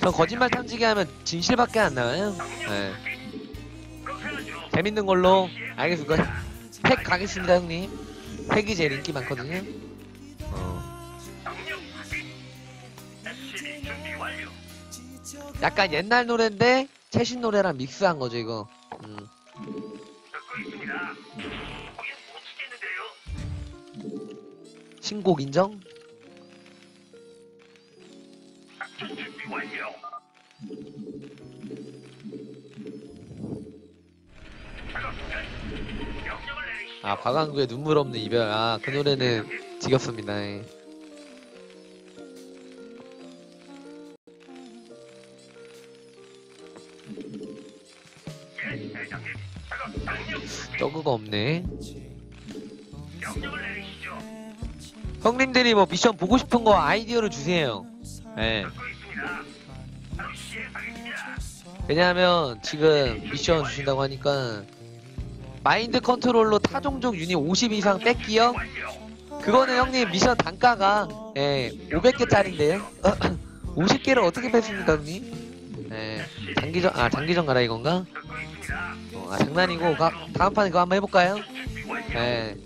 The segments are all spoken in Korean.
전 거짓말 탐지기 하면 진실밖에 안 나와요. 네. 재밌는 걸로 알겠습니다. 팩 가겠습니다, 형님. 팩이 제일 인기 많거든요. 어. 약간 옛날 노래인데 최신 노래랑 믹스한 거죠, 이거. 음. 신곡 인정? 작전 준비 완료. 아, 박완구의 눈물 없는 이별. 아, 그 노래는 지겹습니다. 예. 예, 없네. 형님들이 뭐 미션 보고 싶은 거 아이디어를 주세요. 예. 왜냐하면 지금 미션 주신다고 하니까 마인드 컨트롤로 타종족 유닛 50 이상 뺏기요? 그거는 형님 미션 단가가 예, 500개짜린데요? 50개를 어떻게 뺐습니까 형님? 예, 장기전 아 장기전 가라 이건가? 어, 아 장난이고 가, 다음 판 이거 한번 해볼까요? 예,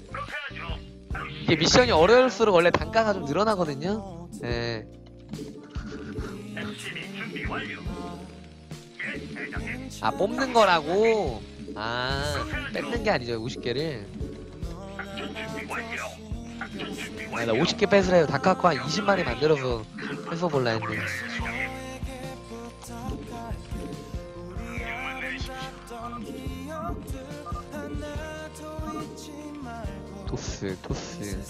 이게 미션이 어려울수록 원래 단가가 좀 늘어나거든요. 예. 아 뽑는 거라고. 아 뺏는 게 아니죠 50개를. 작전 준비 완료. 작전 준비 아, 완료. 나 50개 뺏으래요. 다카코 한 20마리 만들어서 뺏어볼라 내리십시오. 토스, 토스.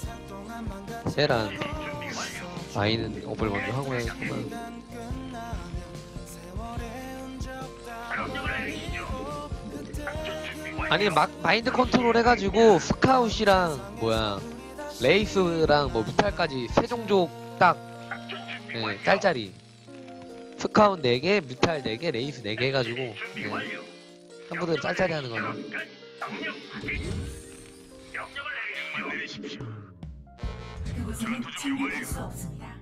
세란. 아이는 업을 먼저 하고 해야겠구만. 아니, 막, 마인드 컨트롤 해가지고, 스카웃이랑, 뭐야, 레이스랑 뭐, 뮤탈까지 세 종족 딱, 완료. 짤짤이. 스카웃 4개, 뮤탈 4개, 레이스 4개 해가지고, 완료. 한 분은 짤짤이 하는 내리십시오. 그곳에는 침입할 수 없습니다.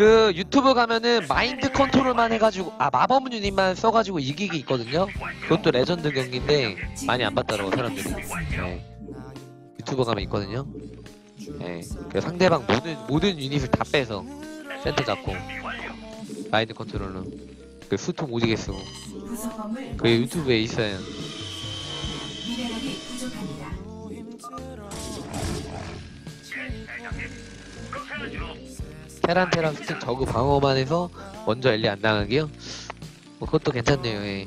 그, 유튜브 가면은, 마인드 컨트롤만 해가지고, 아, 마법 유닛만 써가지고 이기기 있거든요? 그것도 레전드 경기인데, 많이 안 봤더라고, 사람들이. 네. 유튜버 가면 있거든요. 네. 그 상대방 모든 모든 유닛을 다 빼서 센터 잡고 마인드 컨트롤로 그 수통 오지게 쓰고 그게 유튜브에 있어요. 테란 테란 수팅 저그 방어만 해서 먼저 엘리 안 당하게요. 뭐 그것도 괜찮네요. 예.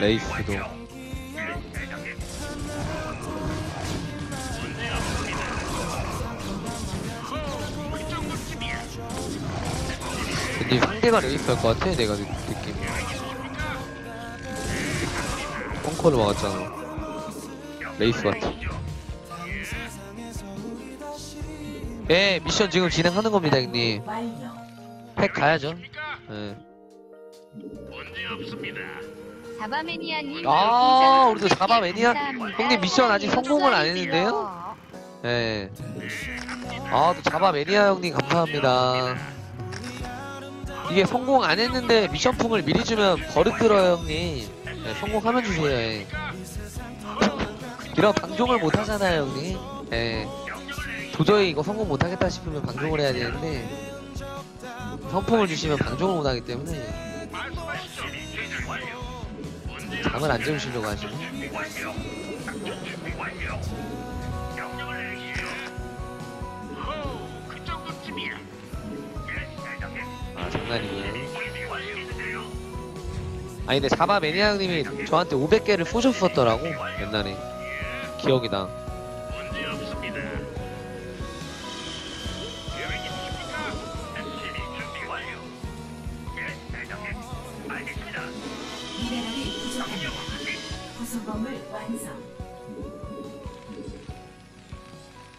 레이스도 근데 상대가 레이스 할것 같아 내가 느, 느낌이 펑커를 막았잖아 레이스 같아 예 미션 지금 진행하는 겁니다 형님. 팩 가야죠 예. 문제 없습니다. 자바매니아님 아, 별풍선 우리도 100개 자바매니아. 형님 미션 아직 성공을 안 했는데요? 예. 아, 또 자바 매니아 형님 감사합니다. 이게 성공 안 했는데 미션풍을 미리 주면 버릇 들어요, 형님. 예, 성공하면 주세요, 예. 이런 방종을 못 하잖아요, 형님. 예. 도저히 이거 성공 못 하겠다 싶으면 방종을 해야 되는데, 성풍을 주시면 방종을 못 하기 때문에, 잠을 안 재우시려고 하시네. 아, 완료인데요. 아니 근데 자바 매니아 형님이 저한테 500개를 쏘셨었더라고 옛날에 기억이 나.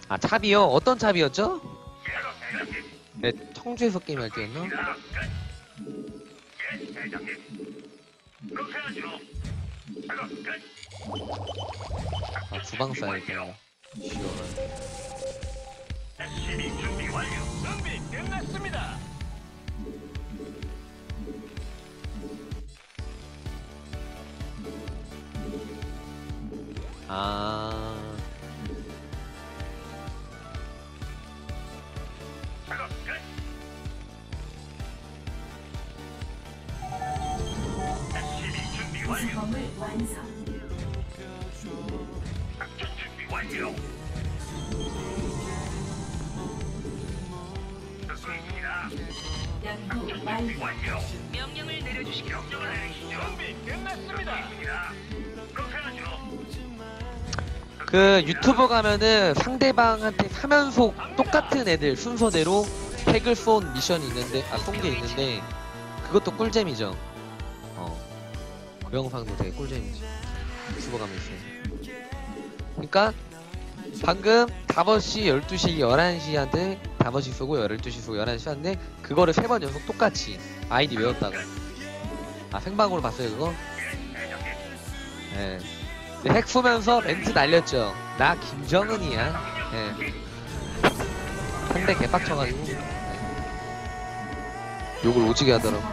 아 차비요? 어떤 차비였죠? 네 청주에서 게임 할 때였나? 아 주방 끝났습니다. 아 완성. 작전 준비 완료. 듣고 있습니다. 연구 준비 완료. 완료. 명령을 내려주시기 명령을 내리시죠. 준비 끝났습니다. 그렇게 하죠. 그 유튜브 가면은 상대방한테 사면속 똑같은 애들 순서대로 핵을 쏜 미션이 있는데 아 쏜 게 있는데 그것도 꿀잼이죠 어 그 영상도 되게 꿀잼이지 유튜브 가면 있어요 그니까 방금 5시 12시 11시한테 5시 쏘고 12시 쏘고 11시 하는데 그거를 세 번 연속 똑같이 아이디 외웠다가 아 생방으로 봤어요 그거? 예. 네, 핵 쏘면서 멘트 날렸죠. 나 김정은이야. 예. 상대 개빡쳐가지고 예. 욕을 오지게 하더라고.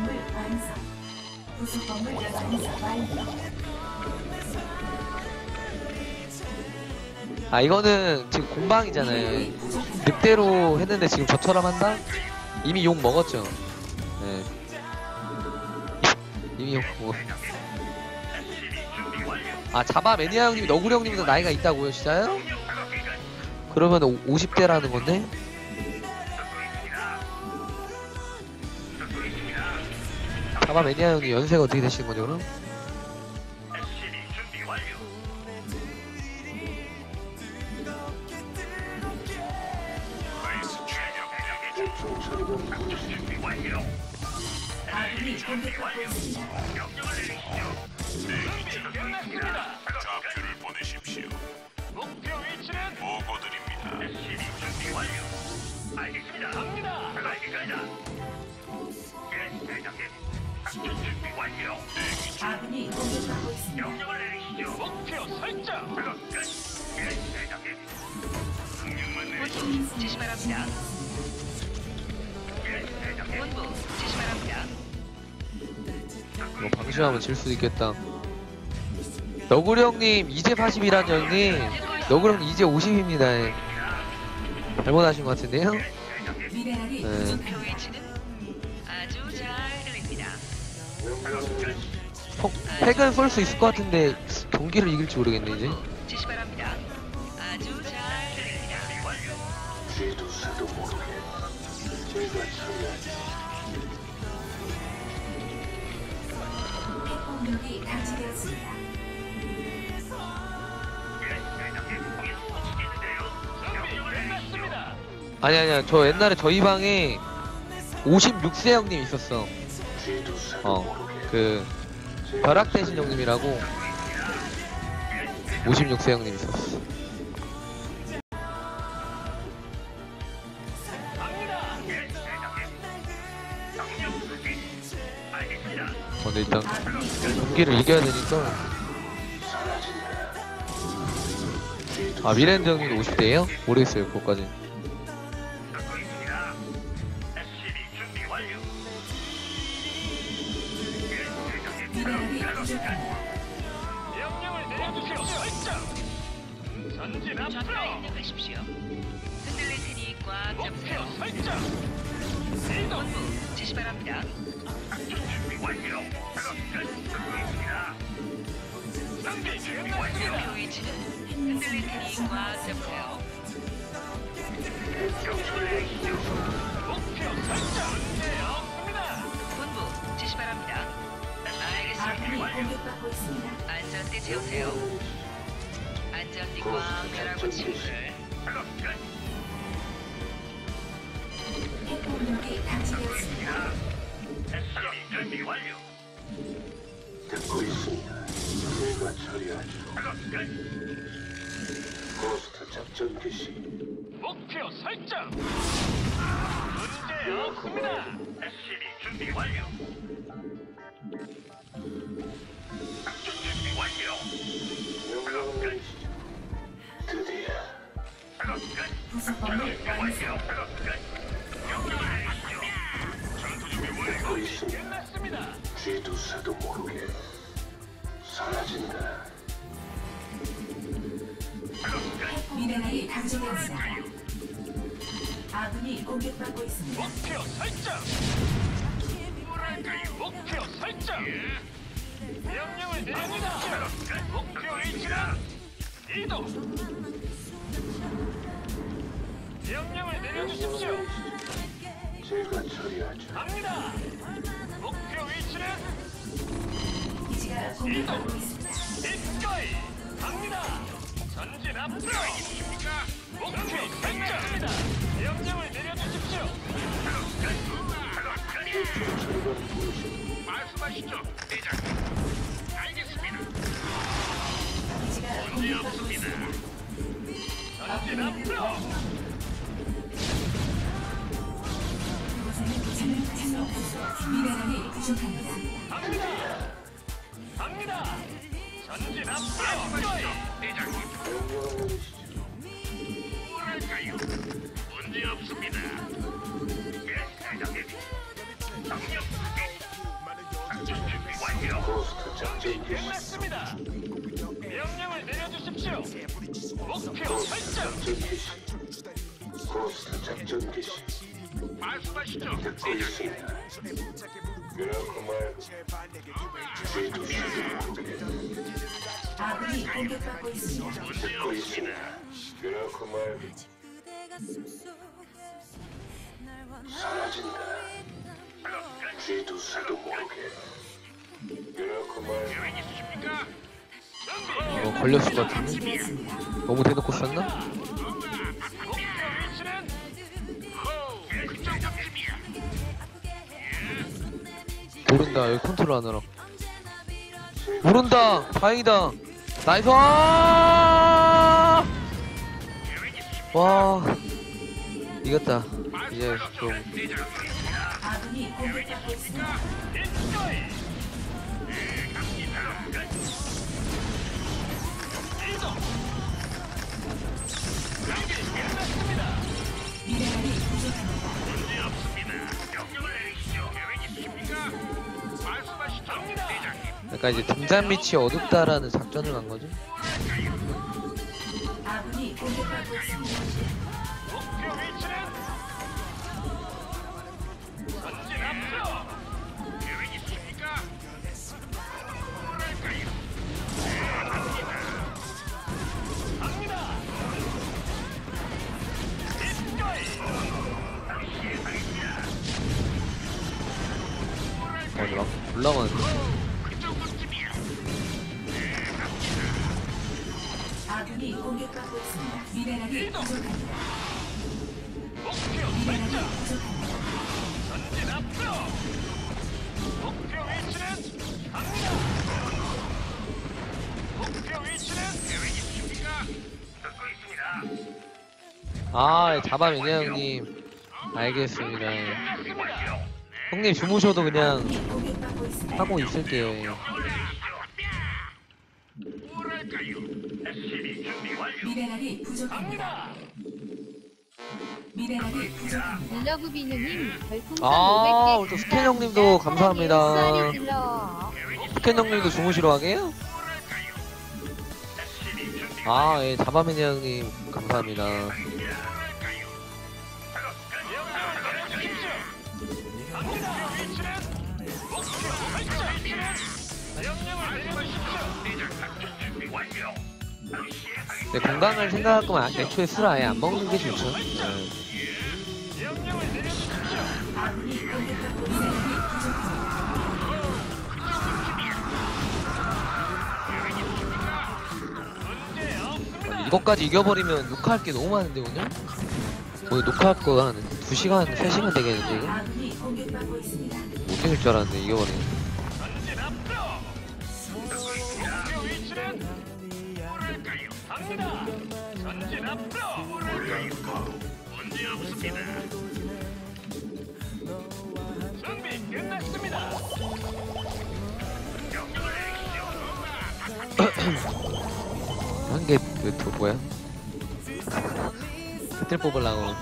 아 이거는 지금 공방이잖아요. 늑대로 했는데 지금 저처럼 한다? 이미 욕 먹었죠. 예. 이미 욕 먹. 아 자바 매니아 형님이 너구리 형님보다 나이가 있다고요, 진짜요? 그러면 50대라는 건데? 자바 매니아 형님 연세가 어떻게 되시는 거죠, 그럼? 좌표를 보내십시오. 목표 위치는 보고드립니다. 준비 완료. 알겠습니다. 갑니다. 알겠습니다. 예, 대장님. 작전 준비 완료. 대기 중. 아군이 공격받고 있습니다. 명령을 내리시죠. 목표 설정. 작업 끝. 예, 대장님. 명령만 내리시죠. 지시 바랍니다. 예, 대장님. 본부 지시 바랍니다. 이거 방심하면 질 수도 있겠다. 너구리 형님 이제 80이란 형님 너구리 형님 이제 50입니다. 잘못하신 것 같은데요? 미네랄이 네. 부족합니다. 폭, 핵은 쏠 수 있을 것 같은데 경기를 이길지 모르겠네 이제. 지시 바랍니다. 아주 잘 들립니다. 핵폭력이 감지되었습니다. 아니 아니야 저 옛날에 저희 방에 56세 형님 있었어. 어 그 벼락대신 형님이라고 56세 형님 있었어. 어, 근데 일단 경기를 이겨야 되니까. 아 미랜드 형님도 50대예요? 모르겠어요 그거까지. 명령을 내려주십시오. 설정. 전진 앞으로. 입력하십시오. 흔들릴 테니 꽉 목표 잡으세요. 설정. 이동. 본부 지시 바랍니다. 완료. 준비 목표 완료. 위치는 흔들릴 테니 꽉 잡으세요. 목표 설정. 공격받고 있습니다. 안전띠 채우세요. 안전띠 꽉 매라고 친구들. 핵폭력이 감지되었습니다. SCB 준비 완료. 듣고 있습니다. 제가 처리하죠. 고스트 작전 개시. 목표 설정. 문제 없습니다. 준비 완료. 니다. 끝났습니다. 쥐두새도 모르게 사라진다. 작업 끝. 미네랄이 감지되었습니다. 아군이 공격받고 있습니다. 목표 설정. 뭐랄까요? 목표 설정. 명령을 내려주십시오. 목표 위치는 이동. 내려주십시오. 내리시죠. 제가 처리하죠. 갑니다. 목표 위치는 기지가 공격받고 있습니다. 기꺼이 갑니다. 전진 앞으로. 목표 설정입니다. 명령을 내려주십시오. 말씀하시죠, 대장. 알겠습니다. 공격받고 있습니다. 전진 앞으로. 미네랄이 부족합니다. 갑니다. 갑니다. 전진 앞으로. 대장님. 뭐랄까요? 문제 없습니다. 끝났습니다. 명령을 내려주십시오. 목표 설정. 고스트 작전 개시. 말씀하시죠. 이거 걸렸을 것 같은데? 너무 대놓고 썼나? 모른다. 여기 컨트롤 하느라 모른다. 다행이다. 나이스 와! 와, 이겼다. 이제 좀 약간 이제 등잔 밑이 어둡다라는 작전을 간. 어디 막 올라가는 공격받고 있습니다. 미네랄이 부족합니다. 목표 미네랄이 설정. 부족합니다. 전진 앞으로. 목표 위치는 갑니다. 목표 위치는 계획 있으십니까? 듣고 있습니다. 아 잡아매네 형님 알겠습니다. 형님 주무셔도 그냥. 하고 있을게요 뭐랄까요? 미네랄이 부족합니다. 미네랄이 부족합니다. 릴러브 비누님 별풍선 아, 500개 우리 또 스캔 형님도 감사합니다. 스캔 형님도 주무시러 가게요? 아, 예, 잡아매네 형님 감사합니다. 네, 건강을 생각할 거면 애초에 술 아예 안 먹는 게 좋죠. 네. 명령을 내려주십시오. 아군이 공격받고 미네랄이 부족합니다. 문제 없습니다. 아니, 이것까지 이겨버리면 녹화할 게 너무 많은데, 오늘? 오늘 녹화할 거 한 2시간, 3시간 되겠는데, 이거? 못 이길 줄 알았는데, 이겨버리네. 내리시죠. 한개 그 뭐야? 그들 뽑으려고.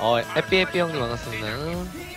어, 에삐 에삐 형님 반갑습니다.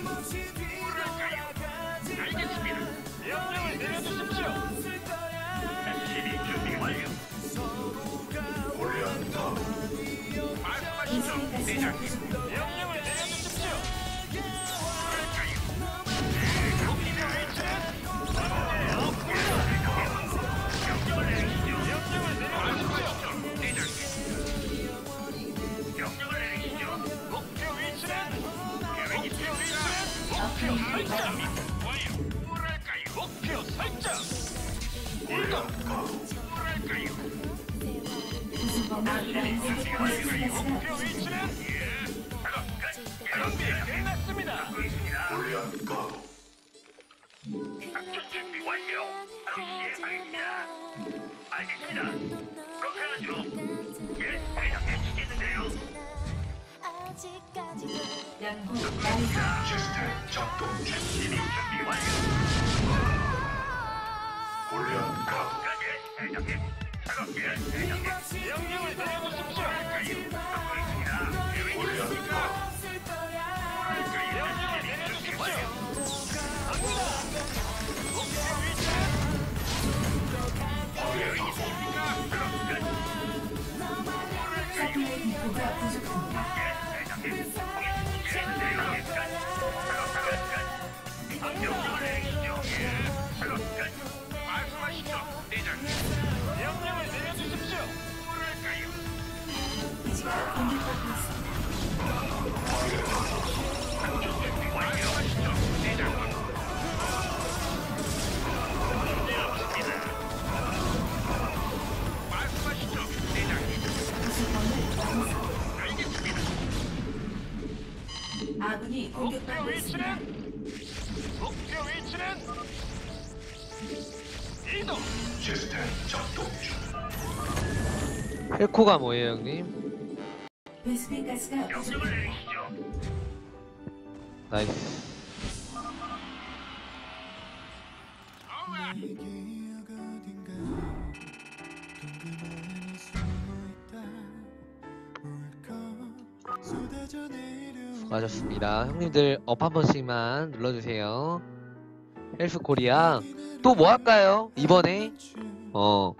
대 기지가 공격받고 있습니다. 말씀하시죠, 대장님. 구성원을 완성. 알겠습니다. 아군이 목표 공격받고 있습니다. 위치는 목표 위치는 이동. 시스템 작동 중 헬코가 뭐예요, 형님? 베스핀 가스가 명령을 부족합니다. 내리시죠. 나이스. 수고하셨습니다. 형님들 업 한 번씩만 눌러주세요. 헬스 코리아. 또 뭐 할까요? 이번에? 어.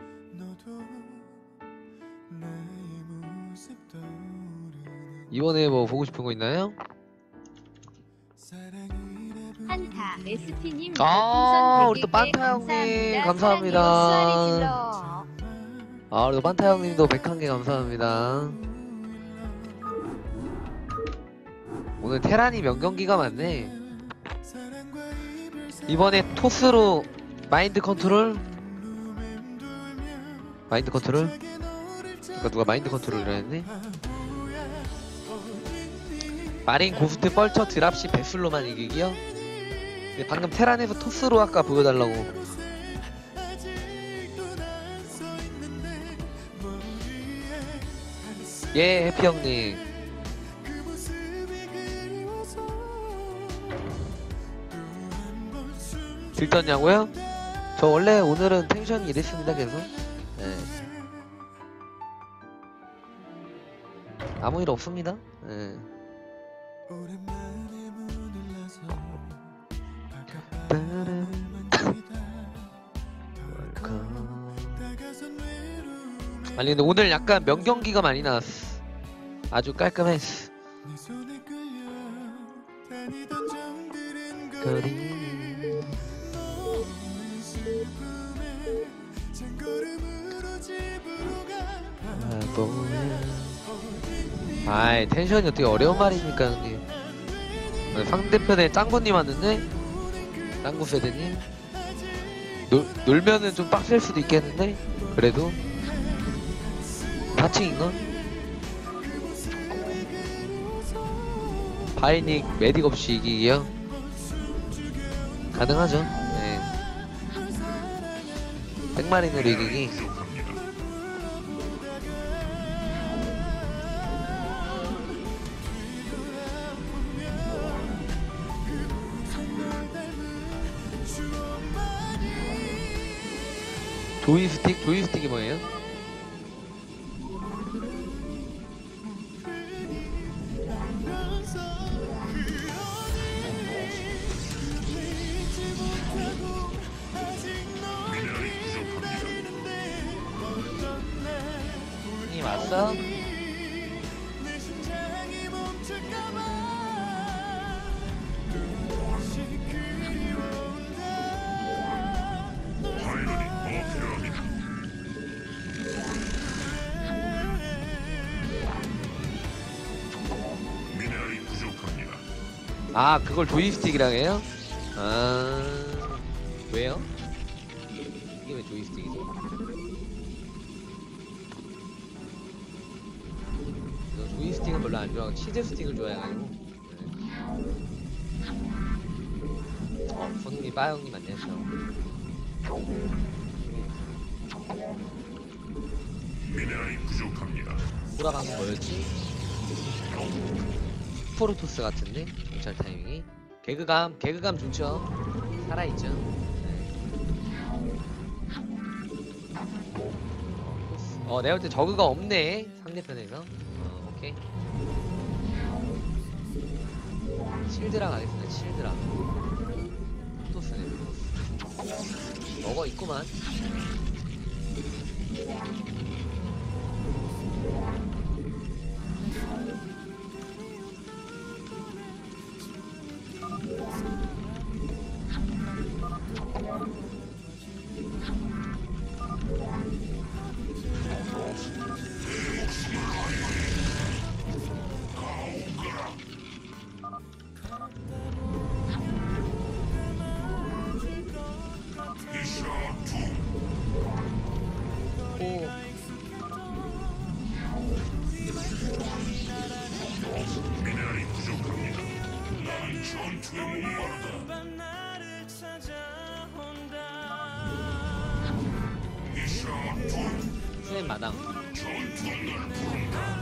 이번에 뭐 보고 싶은 거 있나요? 한타 SP님 아, 우리 또 100개 반타 형님, 감사합니다. 아, 그리고 반타 형님도 101개 감사합니다. 오늘 테란이 명경기가 많네. 이번에 토스로 마인드 컨트롤? 마인드 컨트롤? 그니까 누가 마인드 컨트롤이라 했네? 마린 고스트 뻘쳐 드랍시 배슬로만 이기기요? 근데 방금 테란에서 토스로 아까 보여달라고 예 해피 형님 들떴냐고요? 저 원래 오늘은 텐션이 이랬습니다 계속 네. 아무 일 없습니다 네. 아니 근데 오늘 약간 명경기가 많이 나왔어. 아주 깔끔했어 거리 아이 텐션이 어떻게 어려운 말입니까 형님 어, 상대편에 짱구님 왔는데 짱구 세대님 놀, 놀면은 좀 빡셀 수도 있겠는데 그래도 파칭인가? 바이닉 메딕 없이 이기기요? 가능하죠 네. 백마린으로 이기기. 조이스틱? 조이스틱이 뭐예요? 아 그걸 조이스틱이라고 해요? 아 왜요? 이게 왜 조이스틱이지? 저 조이스틱은 별로 안 좋아하고 치즈 스틱을 좋아해가지고 네. 어 손님이 빠형님 안녕하세요 미네랄이 부족합니다. 돌아가는 뭐였지? 프로토스 같은데 정찰 타이밍이. 개그감 개그감 좋죠 살아있죠. 네. 어 내가 볼 때 저그가 없네 상대편에서. 어 오케이. 실드라 가겠습니다 실드라 프로토스네 프로토스. 먹어 있구만 둘 수행 마당 전투는 날 부른다.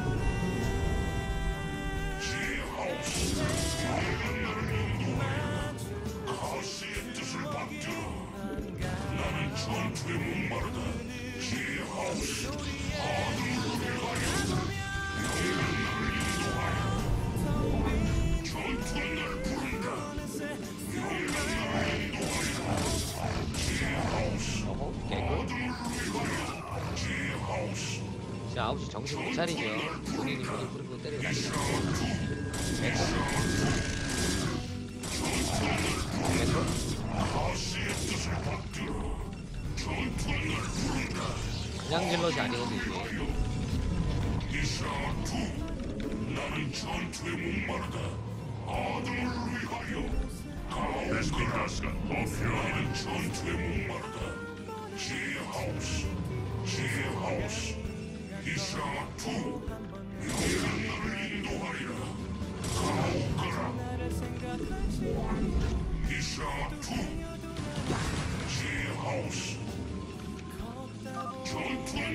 그냥 질럿이 아니거든 이게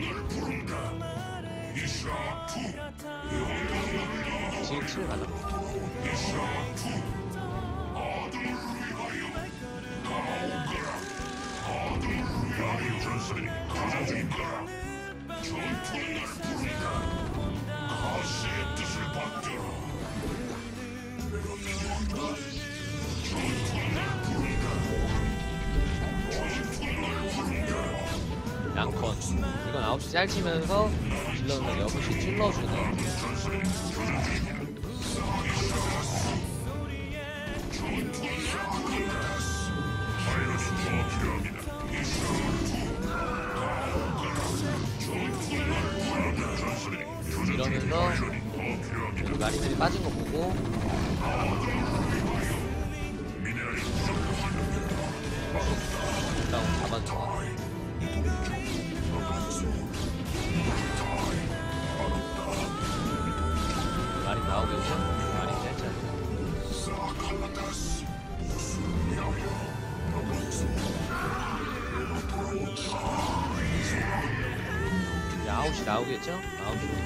날 부른다 이샤투 지금 7 가자 이샤 투 아들을 위하여 가오가라 아들을 위하여 전설이 가자 중가라 전투는 날 부른다 가시의 뜻을 받들어 전투는 날 부른다 전투는 날 부른다 양컨 이건 9시 짤치면서 질러는 6시 찔러주는. 교전 중이다 파이럿이 더 필요 나오고 있죠? 아닌데 잘. 이제 9시 나오겠죠? 9시.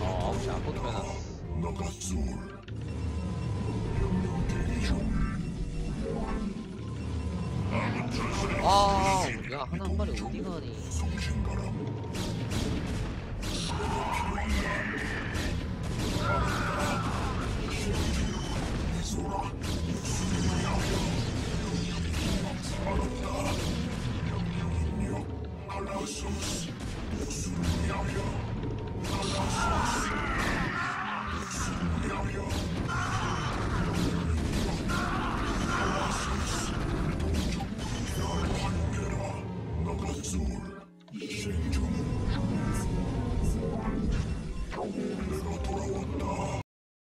어, 9시 안 붙으면 아, 야, 하나 한 마리 어디 가니? 나가솔